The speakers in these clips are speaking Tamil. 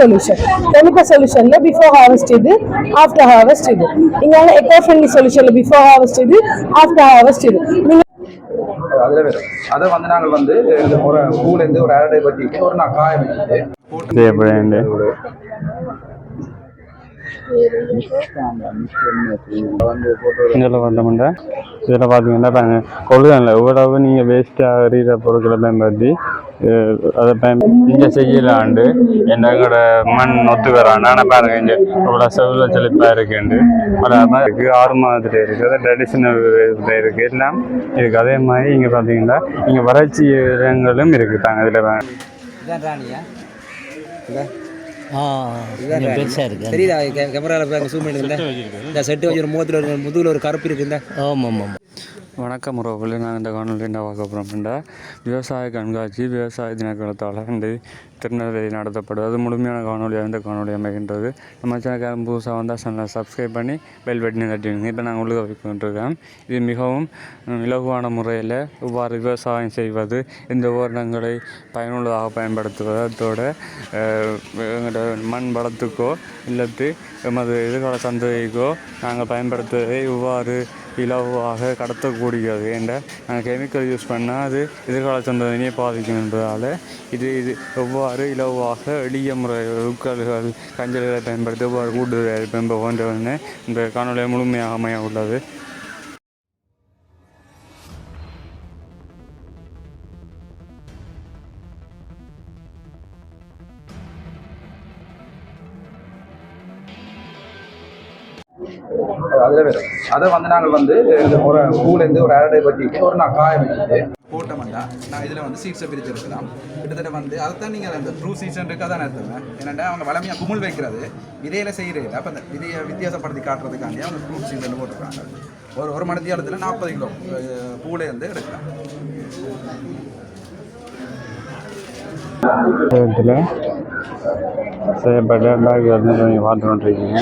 சொல்யூஷன் கெமிக்கல் சொல்யூஷன்ல பிஃபோர் ஹார்வெஸ்ட் இது ஆஃப்டர் ஹார்வெஸ்ட் இது. இங்கால எக்கோ ஃப்ரெண்ட்லி சொல்யூஷன்ல பிஃபோர் ஹார்வெஸ்ட் இது ஆஃப்டர் ஹார்வெஸ்ட் இது. நீங்க அதில் வரும் அதை வந்து நாங்கள் வந்து ஒரு பூலேருந்து ஒரு அரடை பட்டிட்டு ஒரு நான் காய வச்சுட்டு இதில் பார்த்தோம்னா இதில் பார்த்தீங்கன்னா பாருங்க கொள்ளுதல்ல எவ்வளவு நீங்கள் வேஸ்ட்டாக எறிகிற பொருட்களை பயன்படுத்தி அதை இங்கே செய்யலாண்டு எங்களோட மண் ஒத்து வரான் ஆனால் பாருங்க இங்கே இவ்வளோ செவ்வளோ செழிப்பாக இருக்குண்டு அதாவது இருக்குது ஆறு மாதத்துல இருக்குது ட்ரெடிஷ்னல் இதில் இருக்குது எல்லாம் இருக்குது அதே மாதிரி இங்கே பார்த்தீங்கன்னா இங்கே வறட்சி இடங்களும் இருக்குது தாங்க இதில் இதான் ராணியா இல்லை ஆ கொஞ்சம் பெருசாக இருக்கு தெரியுதா கேமராவில் சூம் இந்த செட்டு வச்சு ஒரு முகத்தில் ஒரு முதுகில் ஒரு கருப்பு இருக்குந்தா ஆமாம் ஆமாம் வணக்கம் உறவுகளே. நான் இந்த காணொலி என்ன பார்க்க போகிறோம்னா விவசாய கண்காட்சி விவசாய தினக்கணத்தால் இந்த திருநெல்வேலி நடத்தப்படுது அது முழுமையான காணொலியாக இந்த காணொலி அமைகின்றது. நம்ம சேனல் புதுசாக வந்தால் சேனலை சப்ஸ்கிரைப் பண்ணி பெல் பட்டினை தட்டிவிடுங்க இப்போ நாங்கள் உள்ளே வைக்கின்றிருக்கோம் இது மிகவும் இலகுவான முறையில் இவ்வாறு விவசாயம் செய்வது இந்த உபகரணங்களை பயனுள்ளதாக பயன்படுத்துவது அதோட எங்களோட மண் வளத்துக்கோ இல்லத்து எமது எதிர்கால சந்ததிக்கோ நாங்கள் பயன்படுத்துவதை இவ்வாறு இலவாக கடத்தக்கூடியது என்ற நாங்கள் கெமிக்கல் யூஸ் பண்ணால் அது எதிர்கால சந்ததியை பாதிக்கும் என்பதால் இது இது எவ்வாறு இலவாக எளிய முறை உட்கல்கள் கஞ்சல்களை பயன்படுத்தி எவ்வாறு கூடுதல் பெம்ப போன்றவன்னு இந்த காணொலியை முழுமையாக அமைய உள்ளது. அதை வந்து நாங்கள் வந்து ஒரு பூலேருந்து ஒரு அரடை பட்டிட்டு ஒரு நான் காய வச்சுட்டு போட்டோம்னா நான் இதில் வந்து சீட்ஸை பிரித்து எடுக்கலாம் கிட்டத்தட்ட வந்து அதைத்தான் நீங்கள் அந்த ட்ரூ சீசன் இருக்கு அதான் எடுத்துவேன் ஏன்னா அவங்க வளமையாக குமுள் வைக்கிறது விதையில செய்கிறது அப்போ அந்த விதையை வித்தியாசப்படுத்தி காட்டுறதுக்காண்டி அவங்க ட்ரூ சீசன் போட்டிருக்காங்க. ஒரு ஒரு மணி நேரத்தில் நாற்பது கிலோ பூலேருந்து எடுக்கலாம். இதில் செய்யப்பட்ட பேக் வந்து நீங்கள் பார்த்து கொண்டிருக்கீங்க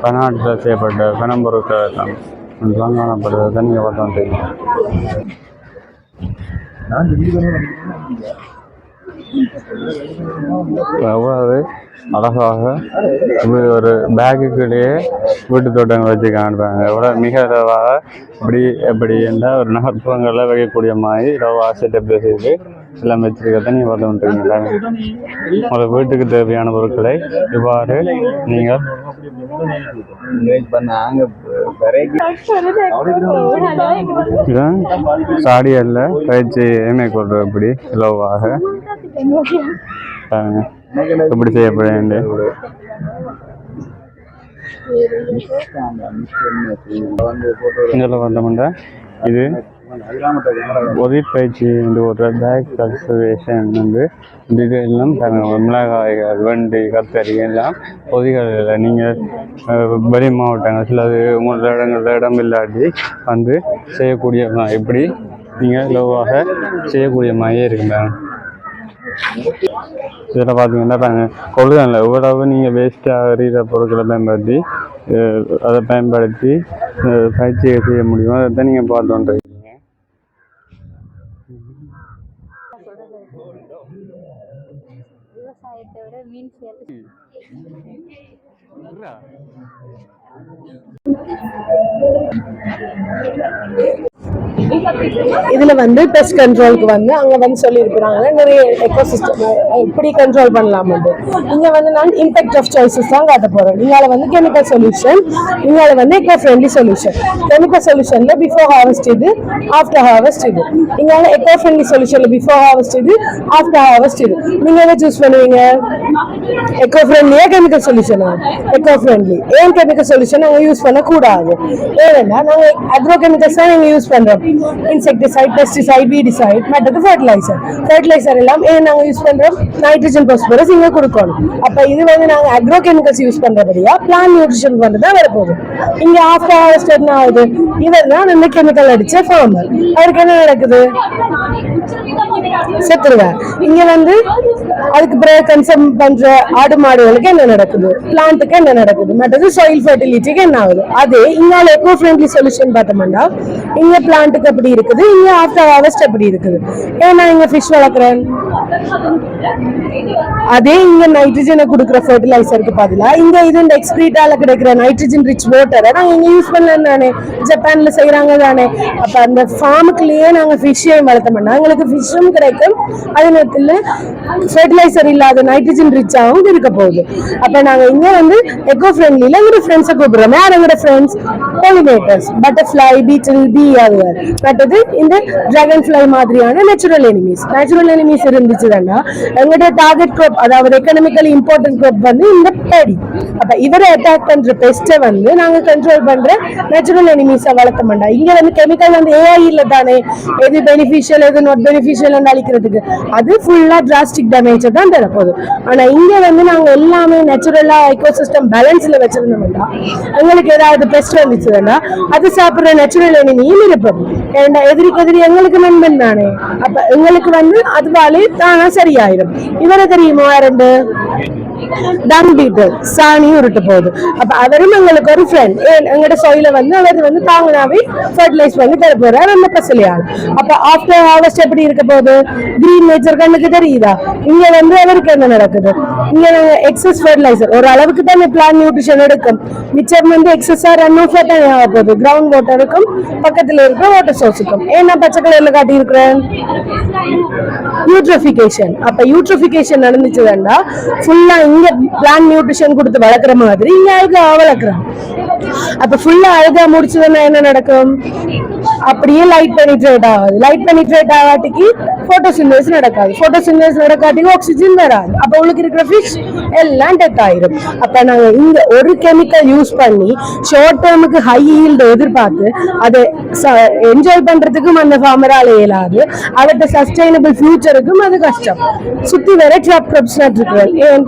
பனாட்டில் செய்யப்பட்ட பனம்பொருட்கள் கழகம் இதெல்லாம் காணப்படுறது நீங்கள் பார்த்து எவ்வளவு அழகாக இப்படி ஒரு பேக்குக்குள்ளேயே வீட்டு தோட்டங்கள் வச்சு காண்பாங்க எவ்வளோ மிக இரவாக இப்படி எப்படி என்றால் ஒரு நகர்ப்புறங்களில் வைக்கக்கூடிய மாதிரி இலவாக செட்டப் செய்து எல்லாம் வச்சிருக்கிறத நீங்கள் பார்த்து கொண்டிருக்கீங்களா உங்கள் வீட்டுக்கு தேவையான பொருட்களை இவ்வாறு நீங்கள் இதுதான் சாடியல்ல பயிற்சி ஏமை கொள்வது எப்படி இலவாக எப்படி செய்யப்படுது இதில் பார்த்தோம்னா இது உதவிப்பயிற்சி என்று ஒரு பேக் கல்டிவேஷன் வந்து இந்த இது எல்லாம் பாருங்க மிளகாய்கள் கத்தரி எல்லாம் பொதிகளில் நீங்கள் வெளி மாவட்டங்கள் சிலது உங்களோட இடங்களில் இடம் இல்லாட்டி வந்து செய்யக்கூடிய எப்படி இப்படி நீங்கள் லோவாக செய்யக்கூடிய மாதிரியே இருக்குங்க இதில் பார்த்தீங்கன்னா பாருங்க கொள்ளுதல்ல எவ்வளவு நீங்கள் வேஸ்ட்டாக அறிகிற பொருட்களை பயன்படுத்தி அதை பயன்படுத்தி பயிற்சியை செய்ய முடியும்? அதை தான் நீங்கள் பார்த்து கொண்டிருக்கீங்க இதுல வந்து பெஸ்ட் கண்ட்ரோலுக்கு வந்து அங்க வந்து சொல்லியிருக்கிறாங்க. நிறைய எக்கோசிஸ்டம் எப்படி கண்ட்ரோல் பண்ணலாம்னு இங்க வந்து நான் இம்பாக்ட் ஆஃப் சாய்ஸஸ் தான் காட்ட போறேன். இங்கால வந்து கெமிக்கல் சொல்யூஷன் இங்கால வந்து எக்கோ ஃப்ரெண்ட்லி சொல்யூஷன் கெமிக்கல் சொல்யூஷன்ல பிஃபோர் ஹார்வெஸ்ட் இது ஆஃப்டர் ஹார்வெஸ்ட் இது. இங்கால எக்கோ ஃப்ரெண்ட்லி சொல்யூஷன்ல பிஃபோர் ஹார்வெஸ்ட் இது ஆஃப்டர் ஹார்வெஸ்ட் இது. நீங்க எதை சூஸ் பண்ணுவீங்க? எக்கோ ஃப்ரெண்ட்லியா கெமிக்கல் சொல்யூஷனா எக்கோ ஃப்ரெண்ட்லி ஏன் கெமிக்கல் சொல்யூஷன் நாங்கள் யூஸ் பண்ணக்கூடாது? ஏன்னா நாங்கள் அக்ரோ கெமிக்கல்ஸ் தான் நாங்கள் யூஸ் பண்ணுறோம் இன்செக்டிசைட் பெஸ்டிசைட் வீடிசைட் மற்றது ஃபர்டிலைசர் ஃபர்டிலைசர் எல்லாம் ஏன் நாங்கள் யூஸ் பண்ணுறோம் நைட்ரஜன் பாஸ்பரஸ் இங்கே கொடுக்கணும். அப்போ இது வந்து நாங்கள் அக்ரோ கெமிக்கல்ஸ் யூஸ் பண்ணுறபடியா பிளான் நியூட்ரிஷன் வந்து தான் வரப்போகுது. இங்கே ஆஃப்டர் ஹார்வெஸ்ட் என்ன ஆகுது? இவர் தான் அந்த கெமிக்கல் அடித்த ஃபார்மர் அவருக்கு என்ன நடக்குது? செத்துருவேன் இங்க வந்து அதுக்கு பிறகு கன்சம் பண்ற ஆடு மாடுகளுக்கு என்ன நடக்குது? பிளான்ட்டுக்கு என்ன நடக்குது? மற்றது சாயில் ஃபர்டிலிட்டிக்கு என்ன ஆகுது? அதே இங்கால எக்கோ ஃப்ரெண்ட்லி சொல்யூஷன் பார்த்தோம்னா இங்க பிளான்ட்டுக்கு அப்படி இருக்குது? இங்க ஆஃப்டர் ஹார்வெஸ்ட் அப்படி இருக்குது? ஏன்னா இங்க ஃபிஷ் வளர்க்குறேன். அதே இங்க நைட்ரஜனை கொடுக்குற ஃபர்டிலைசருக்கு பதிலா இங்க இது இந்த எக்ஸ்பிரீட்டால கிடைக்கிற நைட்ரஜன் ரிச் வாட்டரை நாங்கள் இங்க யூஸ் பண்ணலாம் தானே ஜப்பான்ல செய்யறாங்க தானே. அப்ப அந்த ஃபார்முக்குள்ளேயே நாங்க ஃபிஷ்ஷையும் வளர்த்தோம்னா எங்களுக்கு ஃபிஷ்ஷும் கிடைக்கும். அதே நேரத்தில் ஃபர்டிலைசர் இல்லாத நைட்ரஜன் ரிச்சாகவும் இருக்க போகுது. அப்ப நாங்க இங்க வந்து எக்கோ ஃப்ரெண்ட்லியில் எங்களோட ஃப்ரெண்ட்ஸை கூப்பிடுறோம். யார் எங்களோட friends pollinators butterfly beetle bee அதுவர் மற்றது இந்த டிராகன் ஃப்ளை மாதிரியான நேச்சுரல் எனிமீஸ் நேச்சுரல் எனிமீஸ் இருந்துச்சுன்னா எங்களோட டார்கெட் குரூப் அதாவது எக்கனாமிக்கலி இம்பார்ட்டன்ட் குரூப் வந்து இந்த பேடி. அப்ப இவரை அட்டாக் பண்ற பெஸ்ட்டை வந்து நாங்க கண்ட்ரோல் பண்ற நேச்சுரல் எனிமீஸை வளர்க்க மாட்டோம். இங்க வந்து கெமிக்கல் வந்து ஏஐ இல்ல தானே எது பெனிஃபிஷியல் எது நாட் பெனிஃபிஷியல் அழிக்கிறதுக்கு. அது ஃபுல்லா டிராஸ்டிக் டேமேஜை தான் தரப்போகுது. ஆனா இங்க வந்து நாங்க எல்லாமே நேச்சுரலா எக்கோசிஸ்டம் பேலன்ஸ்ல வச்சிருந்தோம்னா எங்களுக்கு ஏதாவது பெஸ்ட் வந்துச்சுன்னா அது சாப்பிடுற நேச்சுரல் எனிமியும் இருப்பது ஏன்னா எதிரிக்கு எதிரி எங்களுக்கு நண்பன் தானே? அப்ப எங்களுக்கு வந்து அதுவாலே தானா சரியாயிடும் இவரை தெரியுமா ரெண்டு டன் பீட்டர் சாணியும் உருட்டு போகுது. அப்ப அவரும் எங்களுக்கு ஒரு ஃப்ரெண்ட் எங்களோட சொயில வந்து அவர் வந்து தாங்கனாவே ஃபர்டிலைஸ் பண்ணி தர போறாரு. அந்த பசலியால் அப்ப ஆஃப்டர் ஹார்வெஸ்ட் எப்படி இருக்க போகுது? கிரீன் நேச்சர் கண்ணுக்கு தெரியுதா? இங்க வந்து அவருக்கு என்ன நடக்குது? இங்க எக்ஸஸ் ஃபர்டிலைசர் ஒரு அளவுக்கு தான் பிளான் நியூட்ரிஷன் எடுக்கும். மிச்சம் வந்து எக்ஸஸா ரன் ஆஃப் தான் ஆக போகுது. கிரவுண்ட் வாட்டருக்கும் பக்கத்துல இருக்க வாட்டர் சோர்ஸுக்கும் ஏன்னா பச்சை கலர்ல காட்டி இருக்கிறேன் யூட்ரிஃபிகேஷன் அப்ப யூட்ரிஃபிகேஷன் நடந்துச்சுன்னா ஃபுல்லா இங்க பிளான் நியூட்ரிஷன் கொடுத்து வளர்க்குற மாதிரி இங்க அழகா வளர்க்குறாங்க அப்ப ஃபுல்லா அழகா முடிச்சதுன்னா என்ன நடக்கும்? அப்படியே லைட் பெனிட்ரேட் ஆகாது. லைட் பெனிட்ரேட் ஆகாட்டிக்கு போட்டோசிந்தேஸ் நடக்காது. போட்டோசிந்தேஸ் நடக்காட்டிக்கு ஆக்சிஜன் வராது. அப்போ உங்களுக்கு இருக்கிற ஃபிஷ் எல்லாம் டெத் ஆயிரும். அப்ப நாங்கள் இந்த ஒரு கெமிக்கல் யூஸ் பண்ணி ஷார்ட் டேர்முக்கு ஹை ஈல்டு எதிர்பார்த்து அதை என்ஜாய் பண்றதுக்கும் அந்த ஃபார்மரால இயலாது. அவர்கிட்ட சஸ்டைனபிள் ஃபியூச்சருக்கும் அது கஷ்டம். சுத்தி வர ட்ராப் க்ரப்ஸ் நட்டுருக்குறேன் ஏன்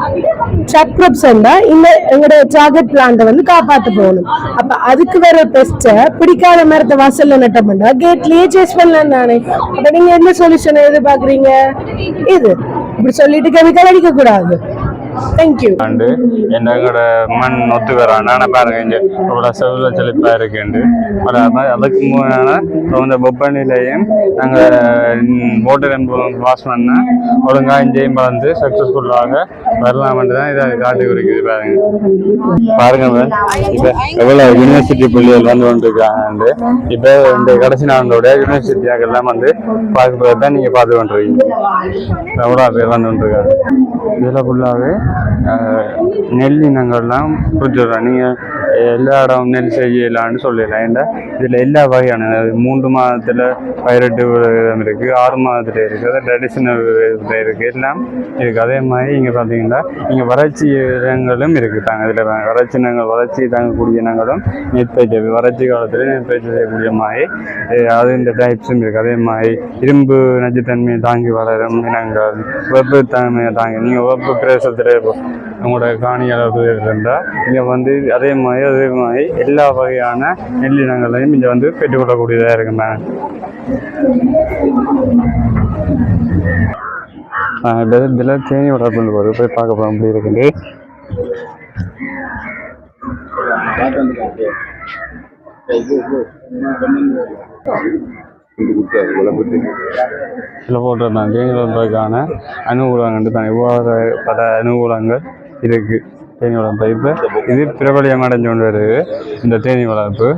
க்ரப்ஸ் இருந்தால் இந்த எங்களோட டார்கெட் பிளான்ட்டை வந்து காப்பாற்ற போகணும். அப்போ அதுக்கு வேற பெஸ்ட்டை பிடிக்காத மரத்தை வாசல்ல நட்டோம்னா கேட்லயே சேஸ் பண்ணலாம் தானே அப்ப நீங்க என்ன சொல்யூஷன் எதிர்பார்க்குறீங்க? இது. இப்படி சொல்லிட்டு கெமிக்கல் அடிக்க கூடாது தேங்க்யூ என்ன எங்களோட மண் ஒத்து வரான். ஆனால் பாருங்க இங்கே இவ்வளோ செவ்வளோ செழிப்பாக இருக்குண்டு. அதுக்கு முன்னாடி இந்த வெப்பநிலையும் நாங்கள் ஓட்டர் வாஷ் பண்ண ஒழுங்காக இங்கேயும் வளர்ந்து சக்ஸஸ்ஃபுல்லாக வரலாம்னு தான் இதை காட்டி குறிக்குது பாருங்க. பாருங்க இப்போ எவ்வளோ யூனிவர்சிட்டி பிள்ளைகள் வந்து கொண்டிருக்காங்க இப்போ இந்த கடைசி நாளோட யூனிவர்சிட்டியாக எல்லாம் வந்து பார்க்கறது தான் நீங்கள் பார்த்து கொண்டிருக்கீங்க எவ்வளோ பேர் வந்து கொண்டிருக்காங்க? இதில் ஃபுல்லாகவே நெல் இனங்கள்லாம் பிடிச்சிடுறோம் நீங்கள் எல்லா இடம் நெல் செய்யலான்னு சொல்லலாம் ஏன்னா இதில் எல்லா வகையான மூன்று மாதத்தில் பயிரிட்டு விதம் இருக்குது ஆறு மாதத்தில் இருக்குது ட்ரெடிஷ்னல் இதில் இருக்குது எல்லாம் இருக்குது அதே மாதிரி இங்கே பார்த்தீங்கன்னா இங்கே வறட்சி இடங்களும் இருக்குது தாங்க இதில் வறட்சி இனங்கள் வறட்சி தாங்கக்கூடிய இனங்களும் நெற்பயிற்சி வறட்சி காலத்தில் நெற்பயிற்சி செய்யக்கூடிய மாதிரி அது இந்த டைப்ஸும் இருக்குது அதே மாதிரி இரும்பு நச்சுத்தன்மையை தாங்கி வளரும் இனங்கள் வெப்ப தன்மையை தாங்கி நீங்கள் வெப்ப பிரதேசத்தில் உங்களோட காணி அளவு இருந்தால் இங்கே வந்து அதே மாதிரி அதே மாதிரி எல்லா வகையான நெல்லினங்களையும் இங்கே வந்து பெற்றுக்கொள்ளக்கூடியதாக இருக்குங்க இதில் தேனி வளர்ப்பு போகுது போய் பார்க்க போகிறோம் அப்படி இருக்குது? இதில் போட்டிருந்தாங்க தேனி வளர்ப்பதற்கான அனுகூலங்கள் தான் இவ்வாறு பல அனுகூலங்கள் இருக்குது தேனி வளர்ப்பு இப்போ இது பிரபலியம் அடைஞ்சு கொண்டு வருது இந்த தேனி வளர்ப்பு.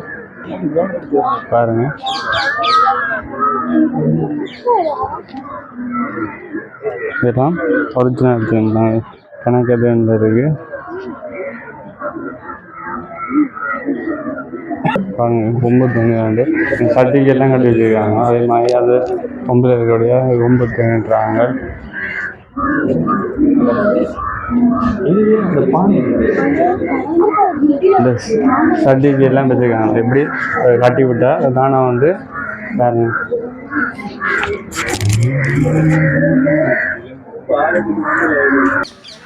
பாருங்க. இதெல்லாம் ஒரிஜினல் தான் கணக்கு தேனில் இருக்கு. பாருங்க ரொம்ப துணியாண்டு சர்டிஃபிகேட்லாம் கட்டி வச்சிருக்காங்க. அதே மாதிரி அது கொம்பில் இருக்கக்கூடிய கொம்பு தேன்றாங்க இந்த சர்டிஃபிகேட்லாம் வச்சுருக்காங்க. எப்படி அதை கட்டி விட்டா தானே வந்து வந்து Thank you.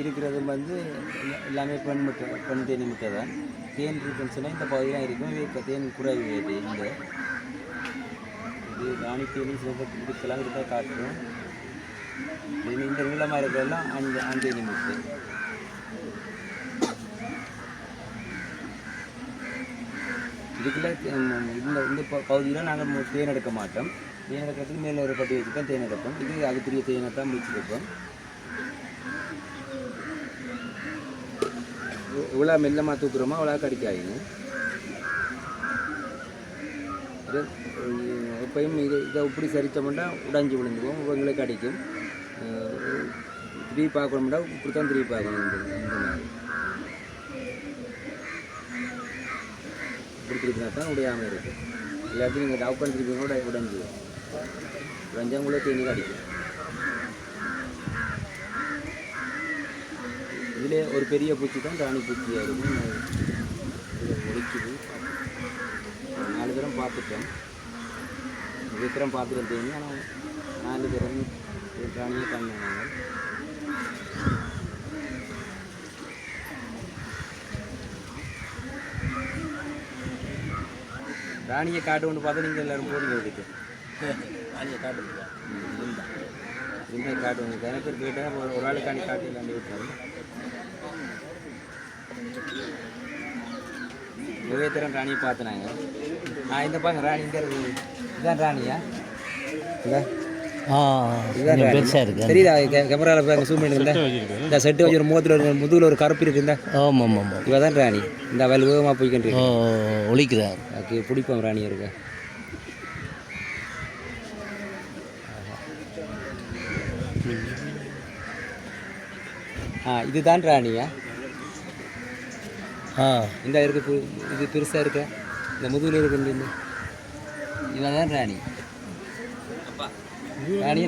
இருக்கிறது வந்து எல்லாமே பெண் முட்டை பெண் தேனி மட்டும் தான். தேன் இருக்குன்னு சொன்னால் இந்த பகுதியெலாம் இருக்கும். இது இப்போ தேன் குறைவு இது இந்த இது ராணி தேனி சிவப்பு இதுக்கெல்லாம் இருந்தால் காட்டுறோம். இது இந்த நீளமாக இருக்கிறதெல்லாம் அந்த அந்த நிமிஷத்து இதுக்குள்ள ஹம், இந்த இந்த பகுதியில் நாங்கள் தேன் எடுக்க மாட்டோம். தேன் எடுக்கிறதுக்கு மேலே ஒரு பட்டி வச்சு தான் தேன் எடுப்போம். இது அதுக்குரிய தேனை தான் முடிச்சிருப்போம் இவ்வளோ மெல்லமாக தூக்குறோமோ? அவ்வளோ கடிக்காயிங்க இது எப்பயும் இது இதை இப்படி சரித்தோம்னா உடைஞ்சி விழுந்துவோம் உங்களுக்கு அடிக்கும். திருப்பி பார்க்கணும்னா இப்படி தான் திருப்பி பார்க்கணும். இந்த மாதிரி. இப்படி திருப்பினா தான் உடையாமல் இருக்கும் எல்லாத்தையும் நீங்கள் டவுக்கன் திருப்பி கூட உடஞ்சி உடஞ்சா உங்களுக்கு தேனி அடிக்கும். இதில் ஒரு பெரிய பூச்சி தான் ராணி இருக்கும் இது ஒழிக்குது ஒரு நாலு தரம் பார்த்துட்டோம் விக்ரம் பார்த்துட்டு தேனி ஆனால் நாலு தரம் ராணியை காணாங்க ராணியை காட்டு கொண்டு பார்த்தா நீங்கள் எல்லாரும் போடி ஓடிட்டு ராணியை காட்டு இந்த காட்டு பேர் கேட்டால் ஒரு ஒரு ஆளுக்காண்டி காட்டு இல்லாண்டி விட்டாரு நிறைய தரம் ராணியை பார்த்துனாங்க. நான் இந்த பாருங்க ராணி ராணியா? ஆ இதுதான் கொஞ்சம் ராணி. பெருசாக இருக்கு. தெரியுதா கேமராவில் பாருங்க சூம் பண்ணி இந்த செட்டு வச்சு ஒரு முகத்தில் ஒரு முதுகில் ஒரு கருப்பு இருக்கு இந்த ஆமாம் ஆமாம் இவ தான் ராணி. இந்த அவள் வேகமாக போய்கிட்டு ஓ இருக்கு ஒழிக்கிறார். ஓகே பிடிப்போம் ராணி இருக்க ஆ இதுதான் ராணியா? ஆ இந்த இருக்கு இது பெருசாக இருக்க. இந்த முதுகில் இருக்கு இவன் தான் ராணி. ராணி